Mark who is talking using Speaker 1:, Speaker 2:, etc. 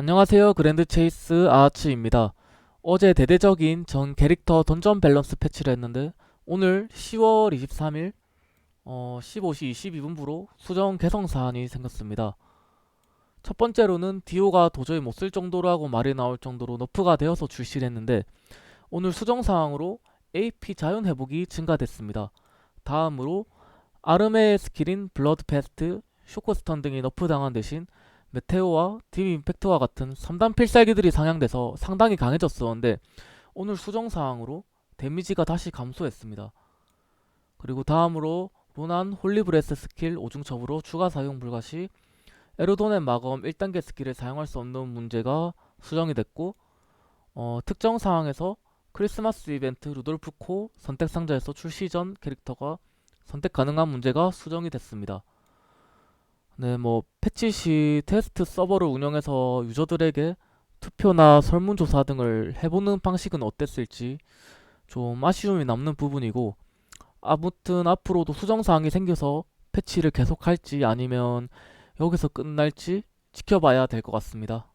Speaker 1: 안녕하세요. 그랜드 체이스 아츠입니다. 어제 대대적인 전 캐릭터 던전 밸런스 패치를 했는데 오늘 10월 23일 어, 15시 22분부로 수정 개선 사안이 생겼습니다. 첫 번째로는 디오가 도저히 못 쓸 정도로 하고 말이 나올 정도로 너프가 되어서 출시를 했는데 오늘 수정 사항으로 AP 자연 회복이 증가됐습니다. 다음으로 아르메의 스킬인 블러드 패스트, 쇼크스턴 등이 너프당한 대신 메테오와 딥 임팩트와 같은 3단 필살기들이 상향돼서 상당히 강해졌었는데 오늘 수정 사항으로 데미지가 다시 감소했습니다. 그리고 다음으로 무난 홀리브레스 스킬 5중 첩으로 추가 사용 불가 시 에르돈의 마검 1단계 스킬을 사용할 수 없는 문제가 수정이 됐고 어, 특정 상황에서 크리스마스 이벤트 루돌프 코 선택 상자에서 출시 전 캐릭터가 선택 가능한 문제가 수정이 됐습니다. 네, 뭐 패치 시 테스트 서버를 운영해서 유저들에게 투표나 설문조사 등을 해보는 방식은 어땠을지 좀 아쉬움이 남는 부분이고 아무튼 앞으로도 수정사항이 생겨서 패치를 계속할지 아니면 여기서 끝날지 지켜봐야 될 것 같습니다.